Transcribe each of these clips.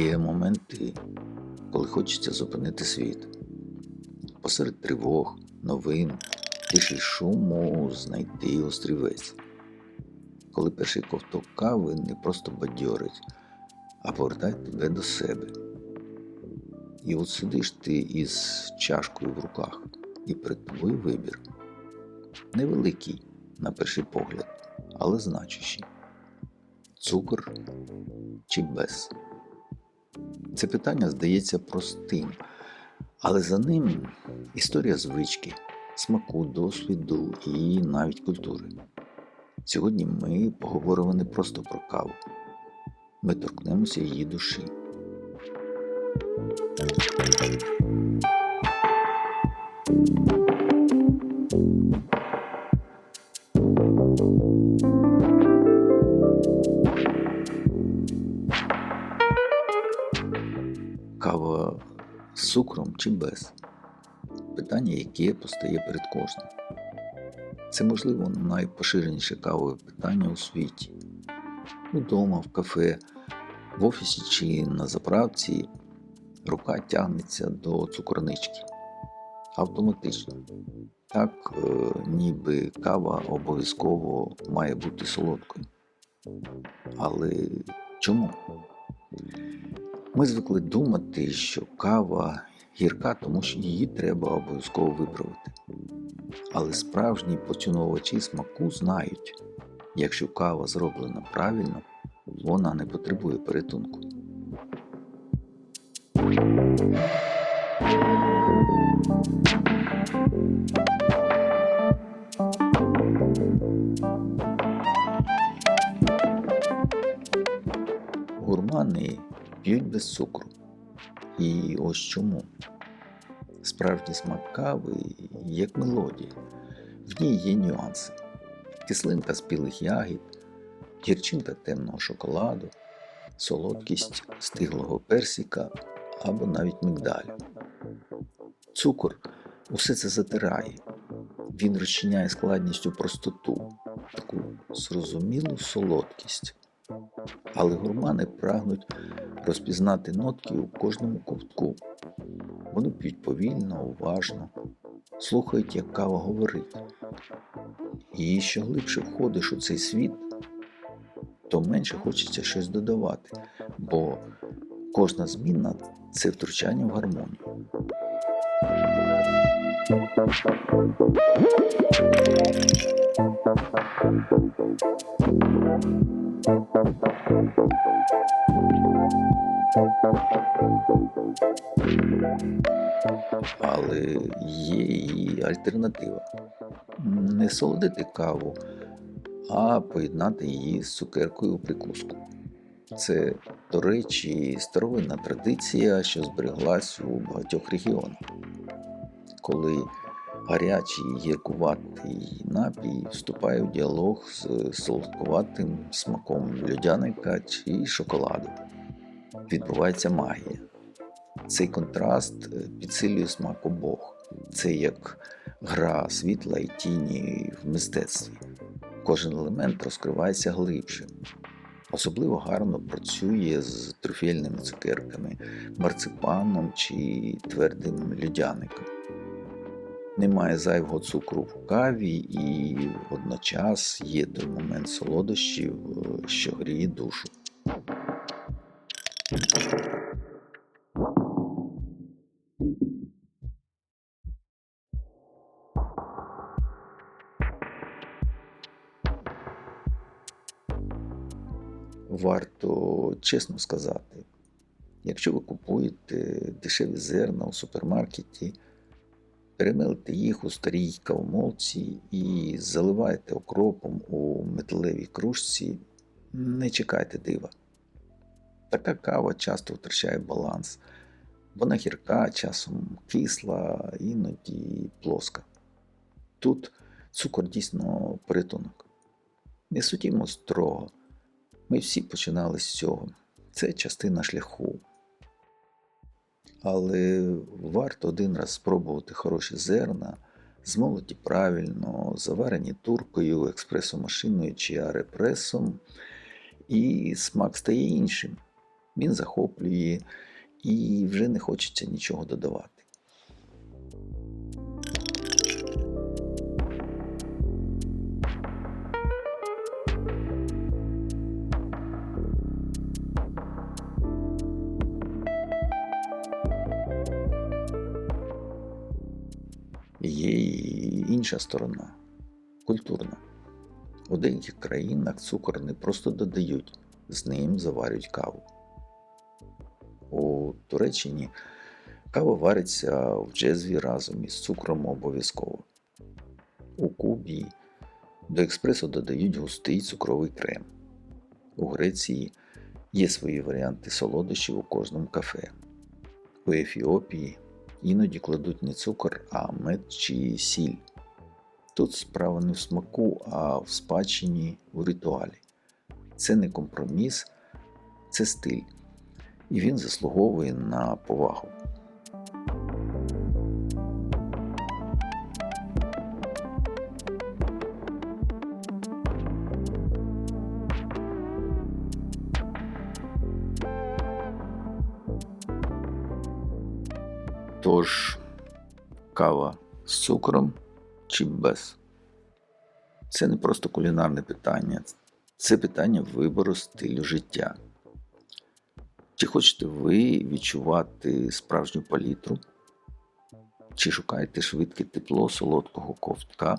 Є моменти, коли хочеться зупинити світ. Посеред тривог, новин, тиші шуму знайти острівець. Коли перший ковток кави не просто бадьорить, а повертає тебе до себе. І от сидиш ти із чашкою в руках, і перед тобою вибір. Невеликий, на перший погляд, але значущий. Цукор чи без? Це питання здається простим, але за ним історія звички, смаку, досвіду і навіть культури. Сьогодні ми поговоримо не просто про каву, ми торкнемося її душі. Кава цукром чи без? Питання, яке постає перед кожним. Це, можливо, найпоширеніше кавове питання у світі. Удома, в кафе, в офісі чи на заправці рука тягнеться до цукорнички. Автоматично. Так, е, ніби кава обов'язково має бути солодкою. Але чому? Ми звикли думати, що кава гірка, тому що її треба обов'язково виправити. Але справжні поцінувачі смаку знають, якщо кава зроблена правильно, вона не потребує перетунку. Гурмани п'ють без цукру. І ось чому. Справжній смак кави як мелодія. В ній є нюанси. Кислинка спілих ягід, гірчинка темного шоколаду, солодкість стиглого персика або навіть мигдалю. Цукор усе це затирає. Він розчиняє складністю простоту, таку зрозумілу солодкість. Але гурмани прагнуть розпізнати нотки у кожному ковтку. Вони п'ють повільно, уважно, слухають, як кава говорить. І що глибше входиш у цей світ, то менше хочеться щось додавати, бо кожна зміна це втручання в гармонію. Але є і альтернатива. Не солодити каву, а поєднати її з цукеркою у прикуску. Це, до речі, старовинна традиція, що збереглась у багатьох регіонах. Коли гарячий гіркуватий напій вступає в діалог з солодкуватим смаком льодяника чи шоколаду. Відбувається магія. Цей контраст е, підсилює смак обох. Це як гра світла і тіні в мистецтві. Кожен елемент розкривається глибше. Особливо гарно працює з трюфельними цукерками, марципаном чи твердим льодяником. Немає зайвого цукру в каві, і водночас є той момент солодощів, е, що гріє душу. Варто чесно сказати, якщо ви купуєте дешеві зерна у супермаркеті, перемелите їх у старій кавомолці і заливаєте окропом у металевій кружці, не чекайте дива. Така кава часто втрачає баланс. Вона гірка, часом кисла, іноді плоска. Тут цукор дійсно порятунок. Не судімо строго. Ми всі починали з цього. Це частина шляху. Але варто один раз спробувати хороші зерна, змолоті правильно, заварені туркою, експресомашиною чи арепресом, і смак стає іншим. Він захоплює і вже не хочеться нічого додавати. Є інша сторона культурна. У деяких країнах цукор не просто додають, з ним заварюють каву. Туреччині кава вариться в джезві разом із цукром обов'язково. У Кубі до експресу додають густий цукровий крем. У Греції є свої варіанти солодощів у кожному кафе. У Ефіопії іноді кладуть не цукор, а мед чи сіль. Тут справа не в смаку, а в спадщині у ритуалі. Це не компроміс, це стиль. І він заслуговує на повагу. Тож, кава з цукром чи без? Це не просто кулінарне питання, це питання вибору стилю життя. Чи хочете ви відчувати справжню палітру? Чи шукаєте швидке тепло солодкого ковтка?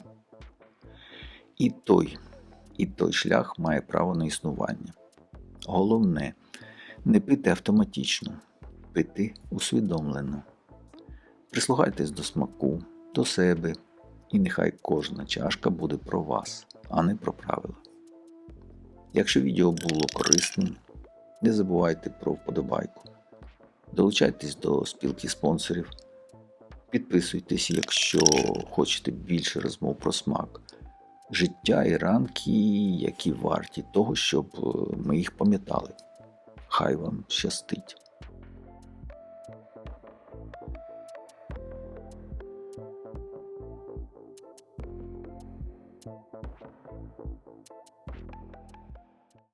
І той, і той шлях має право на існування. Головне не пити автоматично, пити усвідомлено. Прислухайтесь до смаку, до себе, і нехай кожна чашка буде про вас, а не про правила. Якщо відео було корисним, не забувайте про вподобайку. Долучайтесь до спілки спонсорів. Підписуйтесь, якщо хочете більше розмов про смак, життя і ранки, які варті того, щоб е, ми їх пам'ятали. Хай вам щастить!